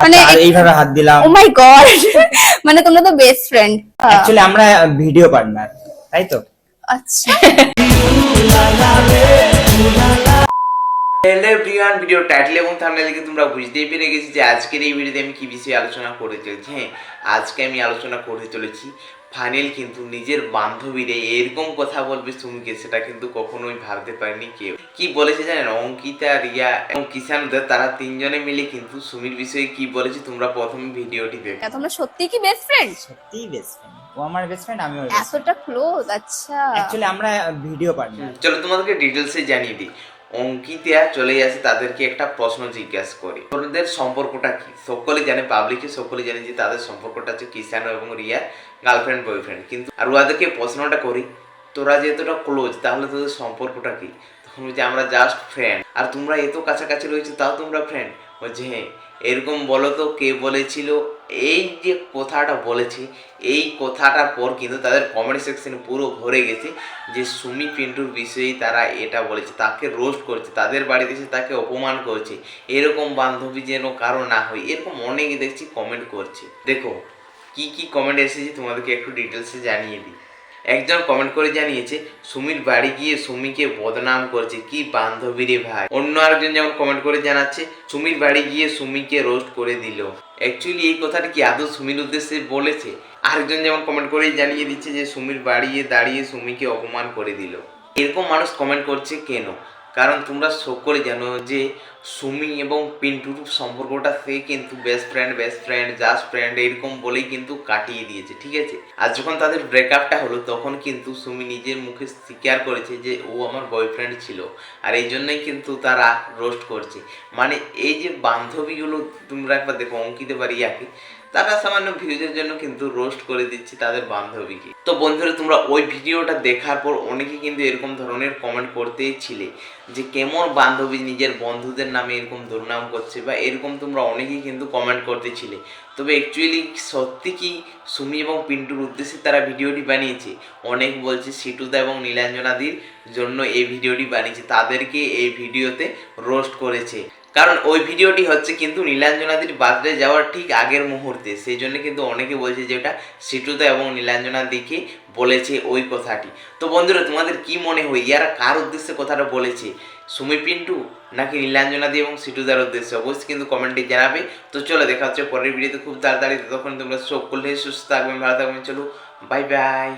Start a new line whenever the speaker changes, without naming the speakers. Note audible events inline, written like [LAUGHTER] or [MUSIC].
মানে
এইভাবে হাত দিলাম।
ও মাই গড মানে তোমরা তো বেস্ট ফ্রেন্ড
অ্যাকচুয়ালি আমরা ভিডিও পার্টনার তাই তো?
আচ্ছা। [LAUGHS]
এভরিওয়ান ভিডিও টাইটেল এবং থাম্বনেল দেখে তোমরা বুঝতেই পেরে গেছি যে আজকের এই ভিডিওতে আমি কি বিষয়ে আলোচনা করে চলেছি। হ্যাঁ আজকে আমি আলোচনা করতে চলেছি ফাইনাল কিন্তু নিজের বান্ধবীরে এরকম কথা বলবে সুমিকে সেটা কিন্তু কখনোই ভাবতে পারেনি কেউ। কি বলেছে জানেন? অঙ্কিতা রিয়া এবং কিষান তারা তিনজনে মিলে কিন্তু সুমির বিষয়ে কি বলেছে তোমরা প্রথমে ভিডিওটি দেখো।
তোমরা সত্যি কি বেস্ট ফ্রেন্ড
সত্যিই বেস্ট ফ্রেন্ড ও আমার বেস্ট ফ্রেন্ড আমিও
এতটা ক্লোজ আচ্ছা।
অ্যাকচুয়ালি আমরা ভিডিও পার্টনার
চলো তোমাদেরকে ডিটেলসে জানিয়ে দিই। অঙ্কিতা চলে আসে, তাদেরকে একটা প্রশ্ন জিজ্ঞাসা করি। ওদের সম্পর্কটা কি? সকলে জানে পাবলিকে সকলে জানে যে তাদের সম্পর্কটা হচ্ছে কিষান এবং রিয়া গার্লফ্রেন্ড বয়ফ্রেন্ড কিন্তু আর ওদেরকে প্রশ্নটা করি, তোরা যে এতটা ক্লোজ তাহলে তোদের সম্পর্কটা কি? তখন বলছে আমরা জাস্ট ফ্রেন্ড আর তোমরা এত কাছাকাছি রয়েছে, তাও তোমরা ফ্রেন্ড বলছে হ্যাঁ এরকম বলো তো কে বলেছিল? এই যে কথাটা বলেছি, এই কথাটার পর কিন্তু তাদের কমেন্ট সেকশনে পুরো ভরে গেছে যে সুমি পিন্টুর বিষয়েই তারা এটা বলেছে, তাকে রোস্ট করছে, তাদের বাড়িতে এসে তাকে অপমান করছে। এরকম বান্ধবী যেন কারও না হয়, এরকম অনেকে দেখছি কমেন্ট করছে। দেখো, কি কি কমেন্ট এসেছে তোমাদেরকে একটু ডিটেলসে জানিয়ে দিই। একজন কমেন্ট করে জানিয়েছে, সুমির বাড়ি গিয়ে সুমিকে বদনাম করছে। কি বান্ধবী রে ভাই। অন্য আরেকজন যেমন কমেন্ট করে জানাচ্ছে, সুমির বাড়ি গিয়ে সুমিকে রোস্ট করে দিল। অ্যাকচুয়ালি এই কথাটা কি আদৌ সুমির উদ্দেশ্যে বলেছে? আরেকজন যেমন কমেন্ট করেই জানিয়ে দিচ্ছে যে, সুমির বাড়িয়ে দাঁড়িয়ে সুমিকে অপমান করে দিল। এরকম মানুষ কমেন্ট করছে কেন? কারণ তোমরা সকলে জানো যে সুমি এবং পিন্টুর সম্পর্কটা সে কিন্তু best friend best friend just friend এরকম বলেই কিন্তু কাটিয়ে দিয়েছে, ঠিক আছে? আর যখন তাদের ব্রেকআপটা হলো, তখন কিন্তু সুমি নিজের মুখে স্বীকার করেছে যে ও আমার বয়ফ্রেন্ড ছিল। আর এই জন্যই কিন্তু তারা রোস্ট করছে। মানে এই যে বান্ধবীগুলো, তোমরা একবার দেখো অঙ্কিতে পারি ইয়াকে তারা সামান্য ভিউজের জন্য কিন্তু রোস্ট করে দিচ্ছে তাদের বান্ধবীকে। তো বন্ধুরা, তোমরা ওই ভিডিওটা দেখার পর অনেকে কিন্তু এরকম ধরনের কমেন্ট করতেই ছিলে যে কেমন বান্ধবী নিজের বন্ধুদের নামে এরকম দুর্নাম করছে বা এরকম তোমরা অনেকেই কিন্তু কমেন্ট করতেছিলে তবে অ্যাকচুয়ালি সত্যি কি সুমি এবং পিন্টুর উদ্দেশ্যে তারা ভিডিওটি বানিয়েছে? অনেক বলছে সিটুদা এবং নীলাঞ্জনাদির জন্য এই ভিডিওটি বানিয়েছে, তাদেরকে এই ভিডিওতে রোস্ট করেছে। কারণ ওই ভিডিওটি হচ্ছে কিন্তু নীলাঞ্জনাদির বার্থডে যাওয়ার ঠিক আগের মুহূর্তে। সেই জন্য কিন্তু অনেকে বলছে যে ওটা সিটুদা এবং নীলাঞ্জনাদিকে বলেছে ওই কথাটি। তো বন্ধুরা, তোমাদের কি মনে হয়? ইয়ারা কার উদ্দেশ্যে কথাটা বলেছে? সুমি পিন্টু নাকি নীলাঞ্জনাদি এবং সিটুদার উদ্দেশ্যে? অবশ্যই কিন্তু কমেন্টে জানাবে। তো চলো, দেখা হচ্ছে পরের ভিডিওতে। খুব তাড়াতাড়ি তখন তোমরা সকলে সুস্থ থাকবেন ভালো থাকবেন চলো বাই বাই